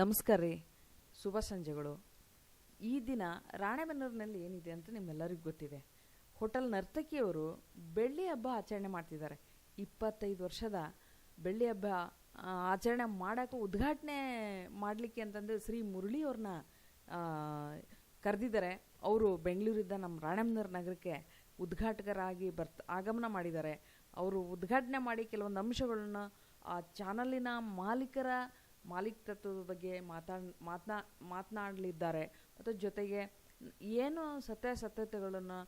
ನಮಸ್ಕಾರ ರೀ. ಶುಭ ಸಂಜೆಗಳು. ಈ ದಿನ ರಾಣೆಬೆನ್ನೂರಿನಲ್ಲಿ ಏನಿದೆ ಅಂತ ನಿಮ್ಮೆಲ್ಲರಿಗೂ ಗೊತ್ತಿದೆ. ಹೋಟೆಲ್ ನರ್ತಕಿಯವರು ಬೆಳ್ಳಿ ಹಬ್ಬ ಆಚರಣೆ ಮಾಡ್ತಿದ್ದಾರೆ. ಇಪ್ಪತ್ತೈದು ವರ್ಷದ ಬೆಳ್ಳಿ ಹಬ್ಬ ಆಚರಣೆ ಮಾಡೋಕೆ ಉದ್ಘಾಟನೆ ಮಾಡಲಿಕ್ಕೆ ಅಂತಂದು ಶ್ರೀ ಮುರಳಿಯವ್ರನ್ನ ಕರೆದಿದ್ದಾರೆ. ಅವರು ಬೆಂಗಳೂರಿಂದ ನಮ್ಮ ರಾಣೆಬೆನ್ನೂರು ನಗರಕ್ಕೆ ಉದ್ಘಾಟಕರಾಗಿ ಬರ್ತ, ಆಗಮನ ಮಾಡಿದ್ದಾರೆ. ಅವರು ಉದ್ಘಾಟನೆ ಮಾಡಿ ಕೆಲವೊಂದು ಅಂಶಗಳನ್ನು ಆ ಚಾನಲಿನ ಮಾಲೀಕರ ಮಾಲೀಕತ್ವದ ಬಗ್ಗೆ ಮಾತಾಡ್ ಮಾತನಾ ಮಾತನಾಡಲಿದ್ದಾರೆ. ಮತ್ತು ಜೊತೆಗೆ ಏನು ಸತ್ಯಾಸತ್ಯತೆಗಳನ್ನು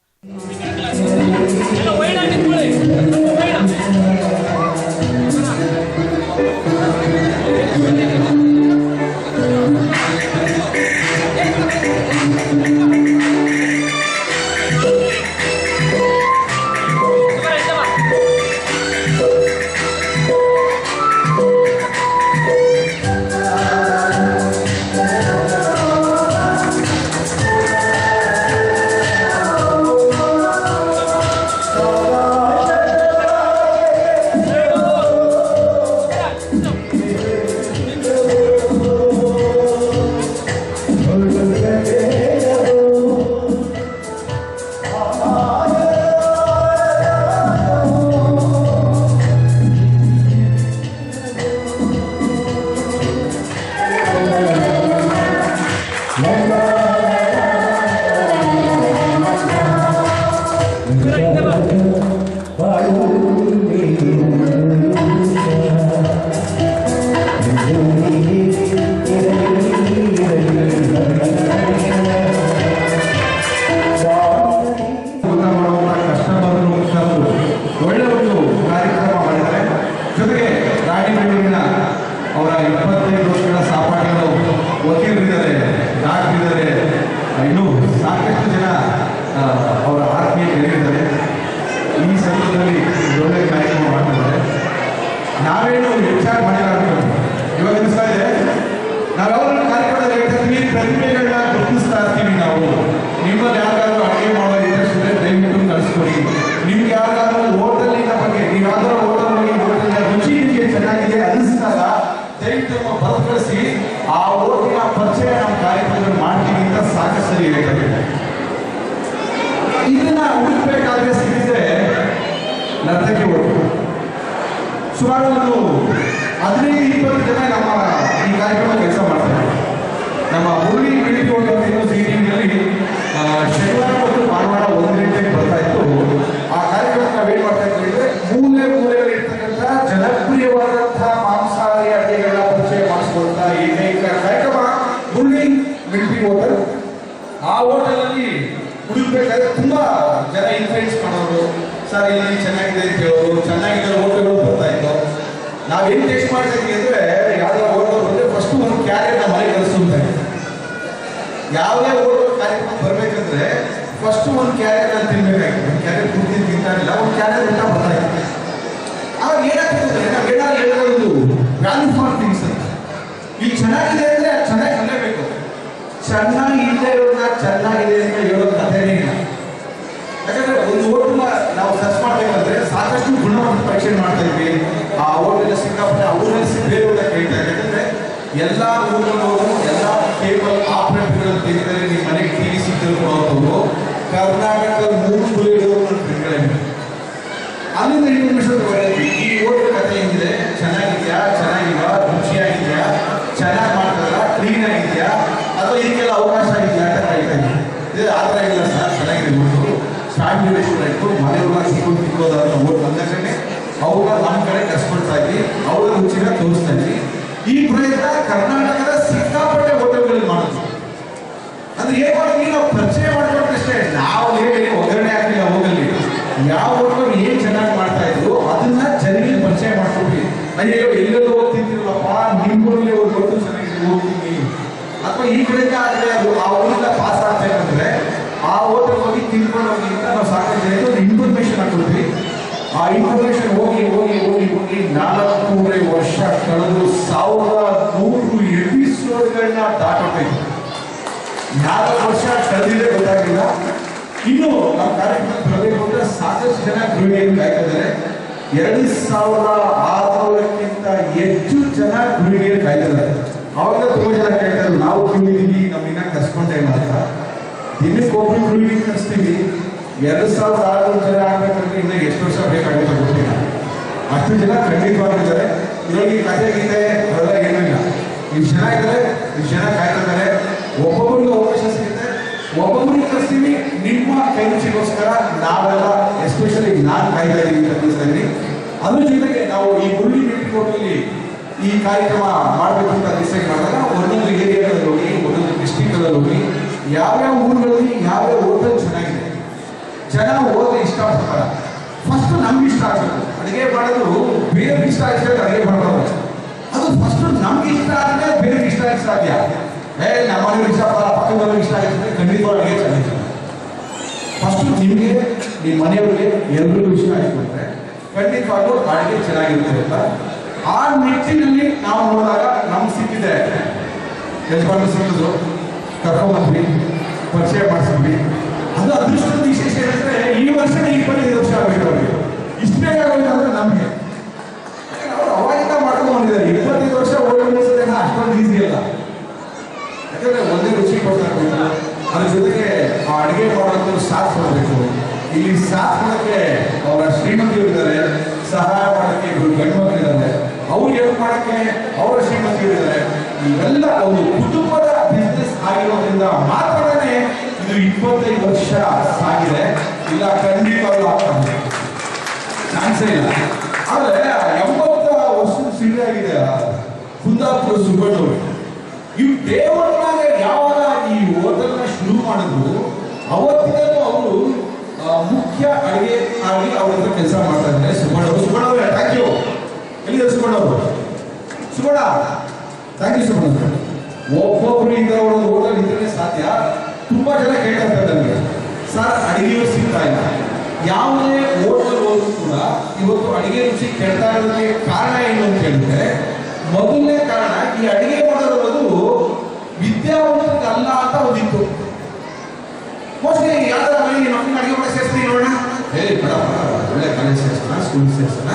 ಸಾಕಷ್ಟು ಸರಿ ಹೇಳ್ತಾರೆ ಇದನ್ನ ಹುಡುಕ್ಬೇಕಾದ್ರೆ ಸಿಕ್ಕಿದ್ರೆ ನರ್ತಕಿ ಹೋಗ್ತು ಸುಮಾರು ಒಂದು ಹದಿನೈದು, ಇಪ್ಪತ್ತು ಜನ ನಮ್ಮ ಈ ಕಾರ್ಯಕ್ರಮ ಕೆಲಸ ಮಾಡ್ತಾರೆ. ನಮ್ಮ ಅಂತ ಏನು ಸಿಟಿವಿನಲ್ಲಿ ಶನಿವಾರ ಮತ್ತು ಭಾನುವಾರ ಒಂದು ಗಂಟೆಗೆ ಬರ್ತಾ ಇತ್ತು ಆ ಕಾರ್ಯಕ್ರಮ ನಾವೇನು ಮಾಡ್ತಾ ಇದ್ವಿ ಅಂದ್ರೆ ಮೂಲೆ ಮೂಲೆಯಲ್ಲಿ ಇರ್ತಕ್ಕಂಥ ಜನಪ್ರಿಯವಾದಂತಹ ಮಾಂಸಾಹಾರಿ ಅಡುಗೆಗಳನ್ನ ಪರಿಚಯ ಮಾಡಿಸುವಂತ ಏಕೈಕ ಕಾರ್ಯಕ್ರಮ ಮುರಳಿ ಮಿಲಿಟರಿ ಹೋಟೆಲ್ ಆ ಹೋಟೆಲಲ್ಲಿ ಹುಡುಕ್ಬೇಕಾದ್ರೆ ತುಂಬಾ ಜನ ಇನ್ಫ್ಲೂಯೆನ್ಸ್ ಮಾಡೋರು ಸರ್ ಇಲ್ಲಿ ಚೆನ್ನಾಗಿದೆ ಅಂತ ಹೇಳೋರು ಚೆನ್ನಾಗಿದೆ ಹೋಟೆಲ್ಗಳು ಬರ್ತಾ ಇತ್ತು ನಾವೇನು ಟೇಸ್ಟ್ ಮಾಡ್ತಾ ಇದ್ವಿ ಅಂದ್ರೆ ಯಾವ್ದೇ ಹೋಟೆಲ್ ಬಂದ್ರೆ ಫಸ್ಟ್ ಒಂದು ಕ್ಯಾರಿಯರ್ ನಮ್ಮ ಮನೆಗೆ ಕಳಿಸ್ಕೊಂತಾರೆ. ಯಾವುದೇ ಓಡೋರ್ ಕಾರ್ಯಕ್ರಮ ಬರ್ಬೇಕಂದ್ರೆ ಫಸ್ಟ್ ಒಂದು ಕ್ಯಾರಿಯರ್ ನಾನು ತಿನ್ಬೇಕಾಗಿತ್ತು. ಒಂದು ಕ್ಯಾರಿಯರ್ ಪೂರ್ತಿ ತಿಂತಾನಿಲ್ಲ ಒಂದು ಕ್ಯಾರಿಯರ್ ಊಟ ಬರ್ತಾ ಇತ್ತು ಆವಾಗ ಏನಾಗ್ತದೆ ನಾವು ಏನಾದ್ರು ಹೇಳೋ ಒಂದು ವ್ಯಾಲ್ಯೂ ಫಾರ್ ಥಿಂಗ್ಸ್ ಅಂತ. ಈಗ ಚೆನ್ನಾಗಿದೆ ಅಂದ್ರೆ ಅದು ಚೆನ್ನಾಗಿ ಕಲಿಯಬೇಕು ಚೆನ್ನಾಗಿ ಇಲ್ಲದೆ ಇರೋದನ್ನ ಚೆನ್ನಾಗಿದೆ ಅಂತ ಹೇಳೋ ಕಥೆನೇ ಇಲ್ಲ. ಯಾಕಂದ್ರೆ ಒಂದು ಹೋಟೆಲ್ನ ನಾವು ಸರ್ಚ್ ಮಾಡ್ಬೇಕಂದ್ರೆ ಸಾಕಷ್ಟು ಗುಣಮಟ್ಟ ಪರೀಕ್ಷೆ ಮಾಡ್ತಾ ಇದ್ವಿ. ಹೋಟೆಲ್ ಸಿಕ್ಕಾಪಟ್ಟೆ ಅವ್ರಲ್ಲಿ ಬೇರೆ ಅಂತ ಇದ್ದಾರೆ ಯಾಕಂದ್ರೆ ಎಲ್ಲ ಊರಲ್ಲೂ ಎಲ್ಲ ಕೇಬಲ್ ಆಪರೇಟರ್ಗಳು ತೆಗೆದರೆ ನಿಮ್ಮ ಮನೆಗೆ ಟಿವಿ ಸಿಕ್ಕಿರುವಂಥವ್ರು ಕರ್ನಾಟಕದ ಮೂರು ಫ್ರೆಂಡ್ಗಳೇ ಅಲ್ಲಿಂದ ಇನ್ಫಾರ್ಮೇಶನ್ ತಗೊಂಡಿದ್ವಿ ಈ ಹೋಟೆಲ್ ಕಥೆ ಹೆಂಗಿದೆ? ಚೆನ್ನಾಗಿದ್ಯಾ? ಚೆನ್ನಾಗಿಲ್ವಾ? ರುಚಿಯಾಗಿದೆಯಾ? ಚೆನ್ನಾಗಿ ಮಾಡ್ತಾರ? ಕ್ಲೀನ್ ಆಗಿದೆಯಾ? ಅಥವಾ ಇದಕ್ಕೆಲ್ಲ ಅವಕಾಶ ಆಗಿದೆಯಾ? ಅಂತ ಕಾಯ್ತಾ ಇದೆ ಆ ಥರ ಇಲ್ಲ ಸರ್. ಚೆನ್ನಾಗಿದೆ ಹೋಟೆಲು ಫ್ಯಾಮಿಲಿ ರೆಸ್ಟೋರೆಂಟು ಮನೆಯೊಳಗೆ ಸಿಕ್ಕೊಂಡು ತಿಕ್ಕೋದಾದ ಬಂದ ಅಂದಾಗಲೇ ಅವ್ರನ್ನ ನಮ್ಮ ಕಡೆ ಎಕ್ಸ್ಪರ್ಟ್ಸ್ ಇದ್ವಿ, ಅವರ ರುಚಿನ ತೋರಿಸ್ತಾ ಇದ್ವಿ. ಈ ಪ್ರಯತ್ನ ಕರ್ನಾಟಕದ ಸಿಕ್ಕಾಪಟ್ಟೆ ಹೋಟೆಲ್ಗಳಲ್ಲಿ ಮಾಡಿದ್ವಿ ಅಂದ್ರೆ ಏನ್ ಮಾಡಿದ್ವಿ ನಾವು ಪರಿಚಯ ಮಾಡ್ಕೊಂಡ್ರಷ್ಟೇ ನಾವು ಹೇಳಿ ಒಗ್ಗರಣೆ ಹಾಕಿಲ್ಲ ಹೋಗಲಿ ಯಾವ ಹೋಟೆಲ್ ಏನ್ ಚೆನ್ನಾಗಿ ಮಾಡ್ತಾ ಇದ್ರು ಅದನ್ನ ಜನರಿಗೆ ಪರಿಚಯ ಮಾಡ್ಕೊಡ್ವಿ ಅಯ್ಯೋ, ಎಲ್ಲೆಲ್ಲೋ ಹೋಗಿ ತಿಂತಿರಲ್ಲಪ್ಪ ನಿಮ್ಮೂರಲ್ಲಿ ಚೆನ್ನಾಗಿದೆ ಹೋಗ್ತೀನಿ. ಅಥವಾ ಈ ಕಡೆಯಿಂದ ಆ ಇನ್ಫಾರ್ಮೇಶನ್ ಹೋಗಿ ಹೋಗಿ ಹೋಗಿ ಹೋಗಿ ನಾಲ್ಕೂವರೆ ವರ್ಷ ಕಳೆದು ಸಾವಿರದ ನೂರು ಎಪಿಸೋಡ್ಗಳನ್ನ ದಾಟಬೇಕು ನಾಲ್ಕು ವರ್ಷ ಕಳೆದಿದೆ ಗೊತ್ತಾಗಿಲ್ಲ. ಇನ್ನು ನಮ್ಮ ಕಾರ್ಯಕ್ರಮಕ್ಕೆ ಬರಬೇಕು ಅಂದ್ರೆ ಸಾಕಷ್ಟು ಜನ ಗೃಹಿಣಿಯರು ಕಾಯ್ತಿದ್ದಾರೆ. ಎರಡು ಸಾವಿರದ ಆರುನೂರಕ್ಕಿಂತ ಹೆಚ್ಚು ಜನ ಗೃಹಿಣಿಯರು ಕಾಯ್ತಿದ್ದಾರೆ. ಅವಾಗ ತುಂಬಾ ಜನ ಕೇಳ್ತಾರೆ ನಾವು ಗೃಹಿಣಿ ನಮ್ಮಿನ ಕಸ್ಕೊಂಡೇ ಮಾತ್ರ. ದಿನಕ್ಕೊಬ್ರು ಗೃಹಿಣಿ ಕಸ್ತೀವಿ ಎರಡು ಸಾವಿರದ ಆರುನೂರು ಜನ ಆಗ್ಬೇಕಂದ್ರೆ ಇನ್ನು ಎಷ್ಟು ವರ್ಷ ಬೇಕಾಗುತ್ತೆ ಗೊತ್ತಿಲ್ಲ. ಅಷ್ಟು ಜನ ಖಂಡಿತವಾಗಿದ್ದಾರೆ. ಇದರಲ್ಲಿ ಕಥೆ, ಗೀತೆ ಅದೆಲ್ಲ ಏನೂ ಇಲ್ಲ. ಇಷ್ಟು ಜನ ಇದ್ದಾರೆ ಇಷ್ಟು ಜನ ಕಾಯ್ತಿದ್ದಾರೆ ಒಬ್ಬೊಬ್ಬರಿಗೆ ಅವಕಾಶ ಸಿಗುತ್ತೆ. ಒಬ್ಬೊಬ್ಬರಿಗೆ ಕಳಿಸ್ತೀವಿ ನಿಮ್ಮ ಕೈ ರುಚಿಗೋಸ್ಕರ ನಾವೆಲ್ಲ ಎಸ್ಪೆಷಲಿ ನಾನು ಕಾಯ್ತಾ ಇದ್ದೀನಿ ಅಂತ ಇದ್ದೀನಿ ಅದ್ರ ಜೊತೆಗೆ ನಾವು ಈ ಮೀಟಿಂಗ್ ಹೋಟೆಲಲ್ಲಿ ಈ ಕಾರ್ಯಕ್ರಮ ಮಾಡಬೇಕು ಅಂತ ಡಿಸೈಡ್ ಮಾಡಿದಾಗ ಒಂದೊಂದು ಏರಿಯಾಗಳಲ್ಲಿ ಹೋಗಿ, ಒಂದೊಂದು ಡಿಸ್ಟಿಕ್ಗಳಲ್ಲಿ ಹೋಗಿ, ಯಾವ್ಯಾವ ಊರುಗಳಲ್ಲಿ, ಯಾವ್ಯಾವ ಹೋಟೆಲ್ಸ್ ಜನ ಓದಿ ಇಷ್ಟಪಡ್ತಾರೆ ಫಸ್ಟ್ ನಮ್ಗೆ ಇಷ್ಟ ಆಗಬೇಕು ಅಡುಗೆ ಮಾಡೋದು ಬೇರೆ ಇಷ್ಟ ಆಗಿಸ್ಬೇಕು ಅಡುಗೆ ಮಾಡೋದು. ಅದು ಫಸ್ಟ್ ನಮ್ಗೆ ಇಷ್ಟ ಆದರೆ ಬೇರೆ ಇಷ್ಟ ಆಗಿ ಸಾಧ್ಯ. ಏ ನಮ್ಮ ಮನೆಯವ್ರಿಗೆ ಇಷ್ಟ ಆಗಲ್ಲ ಪಕ್ಕದವ್ರಿಗೆ ಇಷ್ಟ ಆಗಿರ್ತದೆ ಖಂಡಿತ ಅಡುಗೆ ಚೆನ್ನಾಗಿರ್ತದೆ ಫಸ್ಟ್ ನಿಮಗೆ, ನಿಮ್ಮ ಮನೆಯವರಿಗೆ ಎಲ್ರಿಗೂ ಇಷ್ಟ ಆಗಿರ್ತದೆ ಖಂಡಿತವಾಗ್ಲೂ ಅಡುಗೆ ಚೆನ್ನಾಗಿರುತ್ತೆ ಅಂತ. ಆ ನಿಟ್ಟಿನಲ್ಲಿ ನಾವು ನೋಡಿದಾಗ ನಮ್ಗೆ ಸಿಕ್ಕಿದೆ. ಯಜಮಾನ ಸಿಕ್ಕಿದ್ರು. ಕರ್ಕೊಂಬಂದ್ವಿ. ಪರಿಚಯ ಮಾಡಿಸಿದ್ವಿ. ಅದು ಅದೃಷ್ಟದ ವಿಶೇಷ ಹೇಳಿದ್ರೆ ಈ ವರ್ಷನೇ ಇಪ್ಪತ್ತೈದು ವರ್ಷ ಆಗಬೇಕು ಅವರಿಗೆ. ಇಷ್ಟು ಬೇಗ ಆಗೋಯ್ತು ಅಂದ್ರೆ ನಮಗೆ. ಅವರು ಅವಾಗಿಂದ ಮಾಡ್ಕೊಂಡು ಬಂದಿದ್ದಾರೆ. ಇಪ್ಪತ್ತೈದು ವರ್ಷ ಓಡಿ ಮುಗಿಸೋದೇನ ಅಷ್ಟೊಂದು ಈಸಿ ಅಲ್ಲ. ಯಾಕಂದ್ರೆ ಒಂದೇ ರುಚಿ ಕೊಡ್ತಾರೆ ಅದ್ರ ಜೊತೆಗೆ ಆ ಅಡುಗೆ ಮಾಡೋದು ಸಾಥ್ ಮಾಡಬೇಕು ಇಲ್ಲಿ ಸಾಥ್ ಮಾಡೋಕ್ಕೆ ಅವರ ಶ್ರೀಮಂತರು ಇದ್ದಾರೆ. ಸಹಾಯ ಮಾಡೋಕ್ಕೆ ಇಬ್ಬರು ಗಂಡು ಮಕ್ಕಳಿದ್ದಾರೆ ಅವ್ರಿಗೆ ಹೆಲ್ಪ್ ಮಾಡೋಕ್ಕೆ ಅವರ ಶ್ರೀಮಂತಿಯರು ಇದ್ದಾರೆ. ಇವೆಲ್ಲ ಒಂದು ಕುಟುಂಬದ ಬಿಸ್ನೆಸ್ ಆಗಿರೋದ್ರಿಂದ ಮಾತ್ರನೇ ಇದು ಇಪ್ಪತ್ತೈದು ವರ್ಷ ಆಗಿದೆ ಇಲ್ಲ ಖಂಡಿತವಾಗ್ಲೂ ಆಗ್ತದೆ ಇಲ್ಲ. ಆದ್ರೆ ಎಂಬತ್ತ ವರ್ಷದ ಆಗಿದೆ. ಕುಂದಾಪುರ ಸುಬ್ಬಣ್ಣ ಇವ್ ದೇವರನ್ನ ಯಾವಾಗ ಈ ಓದನ್ನ ಶುರು ಮಾಡಿದ್ರು ಅವತ್ತಿನಲ್ಲೂ ಅವರು ಮುಖ್ಯ ಅಡಿಗೆ ಆಗಿ ಅವ್ರ ಕೆಲಸ ಮಾಡ್ತಾ ಇದ್ದಾರೆ. ಸುಬ್ಬಣ್ಣ ಅವರು ಸುಬ್ಬಣ್ಣ ಅವರೇ ಥ್ಯಾಂಕ್ ಯು ಎಲ್ಲಿದೆ ಸುಬ್ಬಣ್ಣ ಅವರು ಸುಬ್ಬಣ್ಣ ಥ್ಯಾಂಕ್ ಯು ಸುಬ್ಬಣ್ಣ ಅವರೇ. ಒಬ್ಬೊಬ್ರು ಒಂದು ಹೋಟೆಲ್ ಇದ್ರೆ ಸಾಧ್ಯ. ತುಂಬಾ ಜನ ಕೇಳ್ತಾ ನನಗೆ ಸರ್ ಅಡಿಗೆಯೂ ಸಿಗ್ತಾ ಇಲ್ಲ. ಯಾವುದೇ ಹೋಟೆಲ್ ಹೋದ್ರು ಕೂಡ ಇವತ್ತು ಅಡಿಗೆ ರುಚಿ ಕೆಡ್ತಾ ಇರೋದಕ್ಕೆ ಕಾರಣ ಏನು ಅಂತ ಹೇಳಿದ್ರೆ ಮೊದಲನೇ ಕಾರಣ ಈ ಅಡಿಗೆ ಮಾಡೋದು ವಿದ್ಯಾವಂತಕ್ಕೆ ಅಲ್ಲ ಅಂತ ಒಂದಿತ್ತು. ಮೋಸ್ಟ್ಲಿ ಯಾವ್ದಾರ ಮನೆ ಮಕ್ಕಳಿಗೆ ಅಡಿಗೆ ಮಾಡಕ್ಕೆ ಸೇರಿಸ್ತೀನಿ ನೋಡೋಣ. ಹೇಳಿ ಬೇಡ, ಒಳ್ಳೆ ಕಾಲೇಜ್ ಸೇರಿಸೋಣ ಸ್ಕೂಲ್ ಸೇರಿಸೋಣ.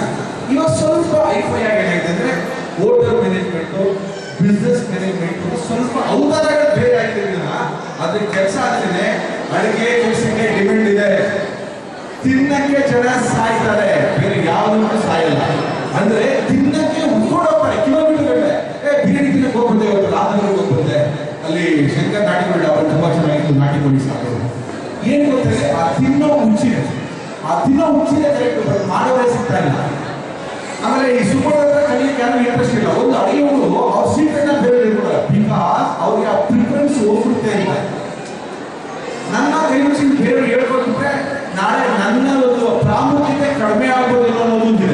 ಇವಾಗ ಸ್ವಲ್ಪ ಐಫೈ ಆಗಿ ಏನಾಗಿದೆ ಅಂದ್ರೆ ಹೋಟೆಲ್ ಮ್ಯಾನೇಜ್ಮೆಂಟು ಬಿಸ್ನೆಸ್ ಮ್ಯಾನೇಜ್ಮೆಂಟ್ ಸ್ವಲ್ಪ ಅವತಾರಗಳು ಬೇರೆ ಆಗಿರೋದ್ರಿಂದ ಅದ್ರ ಕೆಲಸ ಆಗ್ತೀನಿ ಅಡಿಗೆ ಕೆಲಸಕ್ಕೆ ಡಿಮ್ಯಾಂಡ್ ಇದೆ. ತಿನ್ನಕ್ಕೆ ಜನ ಸಾಯ್ತಾರೆ. ಬೇರೆ ಯಾವ್ದು ಸಾಯಲ್ಲ. ಅಂದ್ರೆ ತಿನ್ನಕ್ಕೆ ಹೋಗ್ತಾರೆ. ಕಿಲೋಮೀಟರ್ ಏ, ಬಿರಿಯಾನಿ ತಿನ್ನಕ್ಕೆ ಹೋಗ್ಬಿಟ್ಟೆ ಇವತ್ತು. ರಾತ್ರಿ ಹೋಗ್ಬಿಟ್ಟೆ ಅಲ್ಲಿ ಶಂಕರ್ ನಾಟಿ ಅವರು ತುಂಬಾ ಚೆನ್ನಾಗಿತ್ತು. ನಾಟಿ ಸಾಕು ಏನ್ ಗೊತ್ತಿದೆ ಆ ತಿನ್ನೋ ಹುಚ್ಚಿದೆ ಆ ತಿನ್ನೋ ಹುಚ್ಚಿದೆ ಕರೆಕ್ಟ್ ಮಾಡೋದೇ ಸಿಗ್ತಾ ಇಲ್ಲ. ಆಮೇಲೆ ಈ ಸುಬ್ಬಣ್ಣ ಯಾರು ಇಂಟ್ರೆಸ್ಟ್ ಇಲ್ಲ. ಒಂದು ಅಡಿಯವರು ಅವ್ರ ಸೀಟನ್ನ ಬೇರೆ ಇರ್ತಾರೆ ಬಿಕಾಸ್ ಅವ್ರಿಗೆ ಆ ಪ್ರಿಫರೆನ್ಸ್ ಹೋಗ್ಬಿಡುತ್ತೆ ಅಂತ. ನನ್ನ ಕೈ ರುಚಿ ಬೇರೆ ಹೇಳ್ಕೊಟ್ರೆ ನಾಳೆ ನನ್ನ ಒಂದು ಪ್ರಾಮುಖ್ಯತೆ ಕಡಿಮೆ ಆಗ್ಬೋದೇನೋ ಅನ್ನೋದು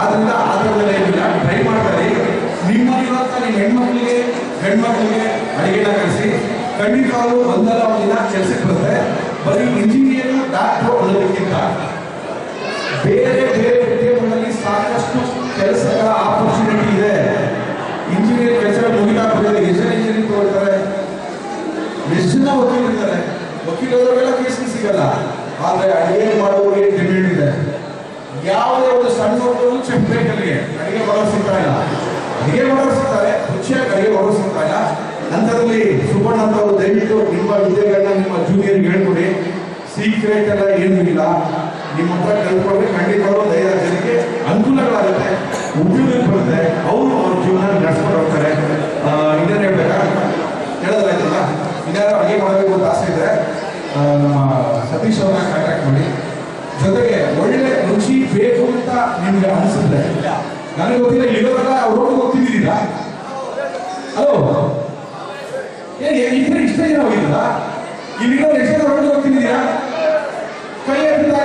ಆದ್ರಿಂದ ಅದರ ಮೇಲೆ ಏನಿಲ್ಲ ಟ್ರೈ ಮಾಡ್ತಾರೆ ನಿಮ್ಮ ಹೆಣ್ಮಕ್ಳಿಗೆ, ಗಂಡ್ಮಕ್ಳಿಗೆ ಅಡಿಗೆನ ಕಳಿಸಿ ಖಂಡಿತವಾಗ್ಲೂ ಒಂದಲ್ಲ ಒಂದಿನ ಕೆಲಸಕ್ಕೆ ಬರುತ್ತೆ. ಬರೀ ಇಂಜಿನಿಯರ್ ಡಾಕ್ಟರ್ ಅನ್ನೋದಕ್ಕಿಂತ ಬೇರೆ ಬೇರೆ ಉದ್ಯಮಗಳಲ್ಲಿ ಸಾಕಷ್ಟು ಕೆಲಸದ ಆಪರ್ಚುನಿಟಿ ಇದೆ ಇಂಜಿನಿಯರ್ ಕೆಲಸ ಮುಗಿತಾ ಬಂದಿದೆ ಎಷ್ಟು ಜನ ಇಂಜಿನಿಯರಿಂಗ್ ತಗೊಳ್ತಾರೆ ಎಷ್ಟು ಜನ ವಕೀಲರಿದ್ದಾರೆ ವಕೀಲರಿಗೆಲ್ಲ ಕೇಸ್ ಸಿಗಲ್ಲ. ಆದ್ರೆ ಅಡಿಗೆ ಮಾಡುವವರಿಗೆ ಡಿಮ್ಯಾಂಡ್ ಇದೆ. ಯಾವುದೇ ಒಂದು ಸಣ್ಣ ಮಕ್ಕಳು ಚೆಕ್ ಬೇಕಲ್ಲಿಗೆ ಅಡಿಗೆ ಮಾಡೋರು ಸಿಗ್ತಾ ಇಲ್ಲ. ಅಡಿಗೆ ಮಾಡೋರು ಸಿಗ್ತಾರೆ, ರುಚಿಯಾಗಿ ಅಡಿಗೆ ಮಾಡೋರು ಸಿಗ್ತಾ ಇಲ್ಲ. ನಂತರದಲ್ಲಿ ಸುಬ್ಬಣ್ಣ ಅಂತವರು ದಯವಿಟ್ಟು ನಿಮ್ಮ ವಿದ್ಯೆಗಳನ್ನ ನಿಮ್ಮ ಜೂನಿಯರ್ಗೆ ಹೇಳ್ಕೊಡಿ. ಸೀಕ್ರೆಟ್ ಎಲ್ಲ ಏನೂ ಇಲ್ಲ. ನಿಮ್ಮ ಹತ್ರ ಕಲ್ತ್ಕೊಂಡ್ರೆ ಖಂಡಿತವಾಗ್ಲೂ ಧೈರ್ಯ ಜನಕ್ಕೆ ಅನುಕೂಲಗಳಾಗುತ್ತೆ. ಉದ್ಯೋಗಕ್ಕೆ ಬರುತ್ತೆ ಅವರು ಅವ್ರ ಜೀವನ ನಡೆಸ್ಕೊಂಡು ಹೋಗ್ತಾರೆ. ಇನ್ನೇನು ಹೇಳ್ಬೇಕಾ? ಹೇಳೋದಾಯ್ತಲ್ಲ? ಇನ್ಯಾರು ಅಡುಗೆ ಮಾಡಬೇಕು ಅಂತ ಆಸೆ ಇದ್ರೆ ನಮ್ಮ ಸತೀಶ್ ಅವ್ರನ್ನ ಕಾಂಟ್ಯಾಕ್ಟ್ ಮಾಡಿ. ಜೊತೆಗೆ ಒಳ್ಳೆ ರುಚಿ ಬೇಕು ಅಂತ ನಿಮ್ಗೆ ಅನಿಸುತ್ತೆ. ನನಗೆ ಗೊತ್ತಿಲ್ಲ, ಇರೋದಲ್ಲ ರೋಡ್ಗೆ ಹೋಗ್ತಿದ್ದೀರಾ ಹಲೋ ಏನ್ ಇದ್ರೆ ಇಷ್ಟ ಜನ ಹೋಗಿಲ್ಲ ಇಲ್ಲಿರೋ ಎಷ್ಟು ರೋಡ್ಗೆ ಹೋಗ್ತಿದ್ದೀರಾ ಕೈ ಎತ್ತಿಲ್ಲ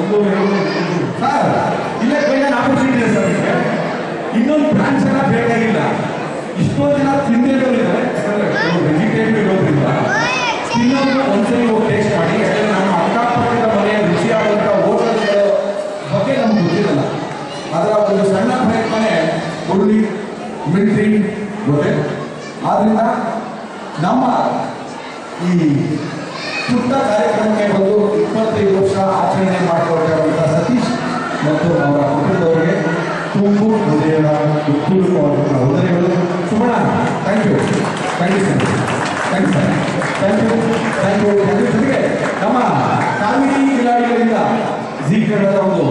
ಒಂದು. ಸರ್ ಇಲ್ಲೇ, ಕೈಯಲ್ಲಿ ಆಪರ್ಚುನಿಟಿ ಸರ್ ನಿಮಗೆ. ಇನ್ನೊಂದು ಬ್ರಾಂಚ್ ಎಲ್ಲ ಬೇಕಾಗಿಲ್ಲ. ಇಷ್ಟೊಂದು ಕಾರ್ಯಕ್ರಮಕ್ಕೆ ಬಂದು ಇಪ್ಪತ್ತೈದು ವರ್ಷ ಆಚರಣೆ ಮಾಡಿಕೊಟ್ಟಿರುವಂಥ ಸತೀಶ್ ಮತ್ತು ಅವರ ಕುಟುಂಬದವರಿಗೆ ತುಂಬು ಹೃದಯದ ಉತ್ಪೂರ್ಣವಾದಂಥ ಹೃದಯಗಳು ಸುಮಣ thank you thank you sir thank you sir thank you thank you ಜೊತೆಗೆ ನಮ್ಮ ಕಾವೇರಿ ಕಿಲಾಡಿಗಳಿಂದ ಜೀ ಕನ್ನಡದ ಒಂದು